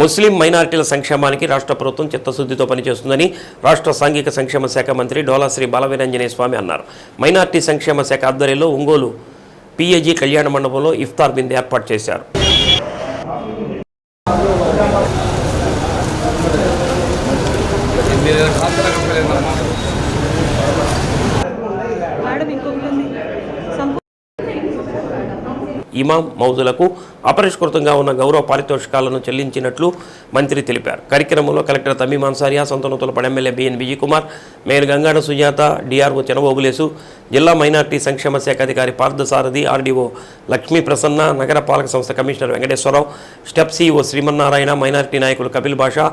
ముస్లిం మైనారిటీల సంక్షేమానికి రాష్ట్ర ప్రభుత్వం చిత్తశుద్ధితో పనిచేస్తుందని రాష్ట్ర సాంఘిక సంక్షేమ శాఖ మంత్రి డోలాశ్రీ బాలవీరంజనేయ స్వామి అన్నారు. మైనారిటీ సంక్షేమ శాఖ ఆధ్వర్యంలో ఒంగోలు పిఏజీ కళ్యాణ మండపంలో ఇఫ్తార్ బిందు ఏర్పాటు చేశారు. మేడం ఇంకొకటి ఇమాం మౌజులకు అపరిష్కృతంగా ఉన్న గౌరవ పారితోషికాలను చెల్లించినట్లు మంత్రి తెలిపారు. కార్యక్రమంలో collector Tameem Ansariya సొంతనూతులపడి MLA BN Vijay Kumar mayor Gangada Sujatha DRO చెనబోబులేసు జిల్లా మైనార్టీ సంక్షేమ శాఖ అధికారి పార్థసారథి ఆర్డీఓ లక్ష్మీ ప్రసన్న నగర పాలక సంస్థ commissioner Venkateswararao step CEO Srimannarayana minority నాయకులు కపిల్ బాషా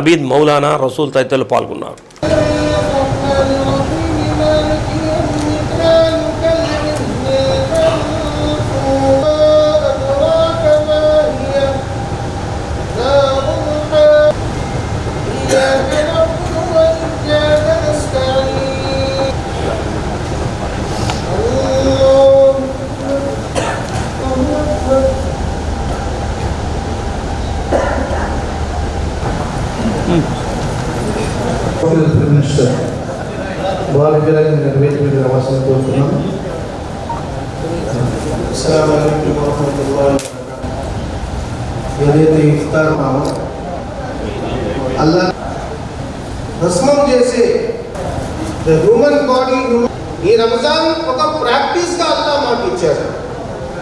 అబీద్ మౌలానా రసూల్ తదితరులు పాల్గొన్నారు. ప్రైమ్ మినిస్టర్ బాలగిరాజ్ నిర్వేది మీద అవసరం కోరుతున్నాం. ఏదైతే ఇస్తారో మామో అల్లా భస్మం చేసే ద హ్యూమన్ బాడీ ఈ రంజాన్ ఒక ప్రాక్టీస్గా అల్లా మాకు ఇచ్చారు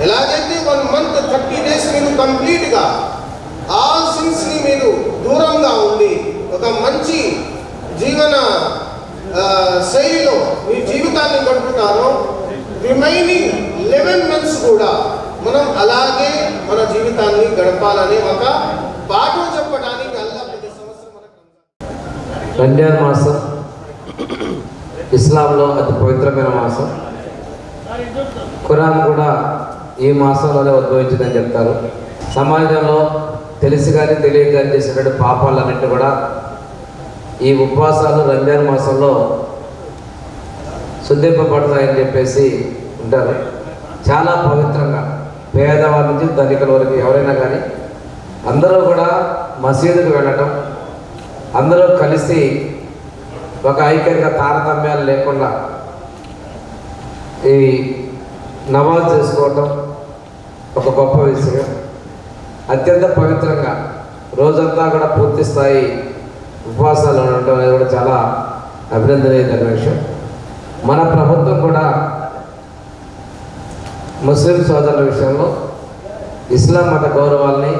ఎలాగైతే వన్ మంత్ థర్టీ డేస్ మీరు కంప్లీట్గా ఆల్ సిన్స్ని మీరు దూరంగా ఉండి ఒక మంచి జీవన శైలిలో మీ జీవితాన్ని గడుపుతారో రిమైనింగ్ లెవెన్ మంత్స్ కూడా మనం అలాగే మన జీవితాన్ని గడపాలని ఒక పాఠం చెప్పడానికి అల్లా ప్రతి సంవత్సరం మనకు రంజాన్ మాసం ఇస్లాంలో అతి పవిత్రమైన మాసం. ఖురాన్ కూడా ఈ మాసంలోనే ఉద్భవించిందని చెప్తారు. సమాజంలో తెలిసి కానీ తెలియక కానీ చేసినటువంటి పాపాలన్నింటినీ కూడా ఈ ఉపవాసాలు రంజాన్ మాసంలో శుద్ధింపబడతాయని చెప్పేసి ఉంటారు. చాలా పవిత్రంగా పేదవారి నుంచి ధనికుల వరకు ఎవరైనా కానీ అందరూ కూడా మసీదుకు వెళ్ళటం అందరూ కలిసి ఒక ఐక్యంగా తారతమ్యాలు లేకుండా ఈ నమాజ్ చేసుకోవటం ఒక గొప్ప విషయం. అత్యంత పవిత్రంగా రోజంతా కూడా పూర్తి స్థాయి ఉపవాసాలు ఉండటం అనేది కూడా చాలా అభినందనీయమైన విషయం. మన ప్రభుత్వం కూడా ముస్లిం సోదరుల విషయంలో ఇస్లాం మత గౌరవాల్ని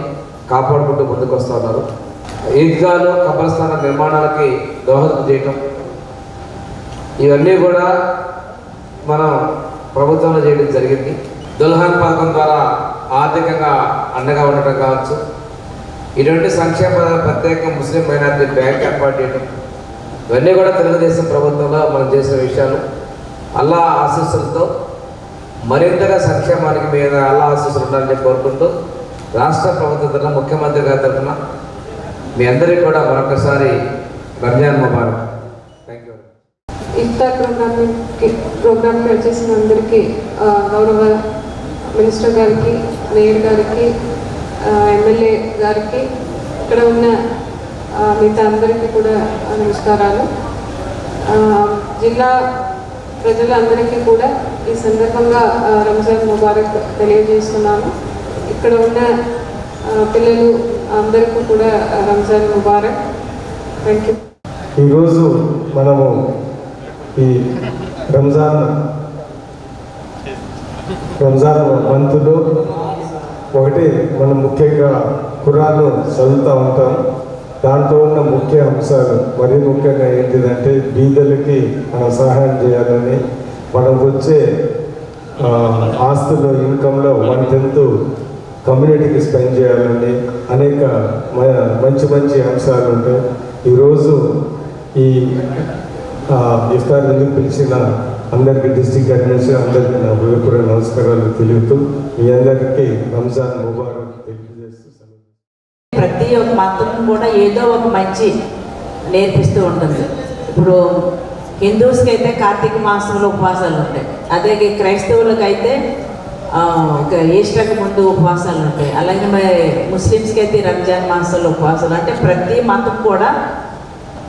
కాపాడుకుంటూ ముందుకు వస్తూ ఉన్నారు. ఈద్గాలు కబ్రస్థాన నిర్మాణాలకి దోహదం చేయటం ఇవన్నీ కూడా మనం ప్రభుత్వంలో చేయడం జరిగింది. దుల్హన్ పథకం ద్వారా ఆర్థికంగా అండగా ఉండటం కావచ్చు. ఇటువంటి సంక్షేమ ప్రత్యేక ముస్లిం మైనార్టీ బ్యాంక్ ఏర్పాటు చేయడం. ఇవన్నీ కూడా తెలుగుదేశం ప్రభుత్వంలో మనం చేసిన విషయాలు. అల్లా ఆశీస్సులతో మరింతగా సంక్షేమానికి మీద అల్లా ఆశీస్సులు ఉండాలని కోరుకుంటూ రాష్ట్ర ప్రభుత్వం తరఫున ముఖ్యమంత్రి గారి తరఫున మీ అందరికీ కూడా మరొకసారి రంజాన్ ముబారక్. థ్యాంక్ యూ ఇఫ్తార్ ప్రోగ్రామ్కి ప్రోగ్రామ్కి వచ్చేసిన అందరికీ గౌరవ మినిస్టర్ గారికి మేయర్ గారికి ఎమ్మెల్యే గారికి ఇక్కడ ఉన్న మిగతా అందరికీ కూడా నమస్కారాలు. జిల్లా ప్రజలందరికీ కూడా ఈ సందర్భంగా రంజాన్ ముబారక్ తెలియజేస్తున్నాను. ఇక్కడ ఉన్న పిల్లలు అందరికీ కూడా రంజాన్ ముబారక్. థ్యాంక్ యూ ఈరోజు మనము ఈ రంజాన్ రంజాన్ మంత్లో ఒకటి మనం ముఖ్యంగా కురాను చదువుతూ ఉంటాం. దాంట్లో ఉన్న ముఖ్య అంశాలు మరీ ముఖ్యంగా ఏంటిదంటే బీదలకి మనం సహాయం చేయాలని మనం వచ్చే ఆస్తుల్లో ఇన్కంలో వన్ టెన్త్ కమ్యూనిటీకి స్పెండ్ చేయాలని అనేక మ- మంచి మంచి అంశాలు ఉంటాయి. ఈరోజు ఈ ఇఫ్తార్ ఎందుకు పిలిచిన అందరికీ డిస్టిక్ అడ్మినిస్ట్రేషన్ అందరికీ నా హృదయపూర్వక నమస్కారాలు తెలుపుతూ మీ అందరికీ రంజాన్ ముబారక్ తెలియజేస్తూ ప్రతి ఒక్క మతం కూడా ఏదో ఒక మంచి నేర్పిస్తూ ఉంటుంది. ఇప్పుడు హిందూస్కి అయితే కార్తీక మాసంలో ఉపవాసాలు ఉంటాయి. అదే క్రైస్తవులకు అయితే ఈస్టర్కి ముందు ఉపవాసాలు ఉంటాయి. అలాగే మరి ముస్లిమ్స్కి అయితే రంజాన్ మాసంలో ఉపవాసాలు. అంటే ప్రతి మతం కూడా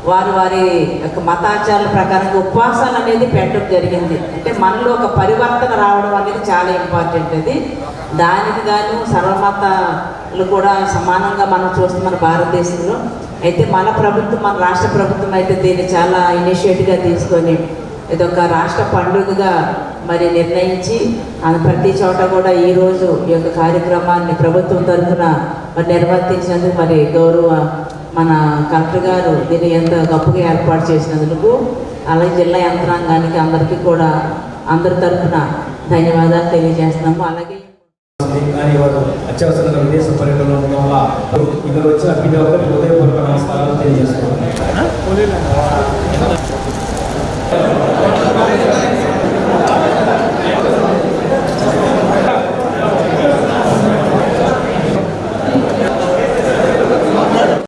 వారి వారి యొక్క మతాచారాల ప్రకారంగా ఉపవాసాలు అనేది పెట్టడం జరిగింది. అంటే మనలో ఒక పరివర్తన రావడం అనేది చాలా ఇంపార్టెంట్ అది. దానికి గాను సర్వమతాలు కూడా సమానంగా మనం చూస్తున్నాం మన భారతదేశంలో. అయితే మన ప్రభుత్వం మన రాష్ట్ర ప్రభుత్వం అయితే దీన్ని చాలా ఇనిషియేటివ్గా తీసుకొని ఇదొక రాష్ట్ర పండుగగా మరి నిర్ణయించి ప్రతి చోట కూడా ఈరోజు ఈ యొక్క కార్యక్రమాన్ని ప్రభుత్వం తరఫున మరి నిర్వర్తించినందుకు మరి గౌరవ మన కలెక్టర్ గారు దీన్ని ఎంత గొప్పగా ఏర్పాటు చేసినందుకు అలాగే జిల్లా యంత్రాంగానికి అందరికీ కూడా అందరి తరఫున ధన్యవాదాలు తెలియజేస్తున్నాము. అలాగే కానీ వారు అత్యవసరంగా విదేశ పర్యటనలో ఉండడం వల్ల ఇక్కడ వచ్చిన ప్రతి ఒక్కరికి హృదయపూర్వక నమస్కారాలు తెలియజేస్తున్నాను.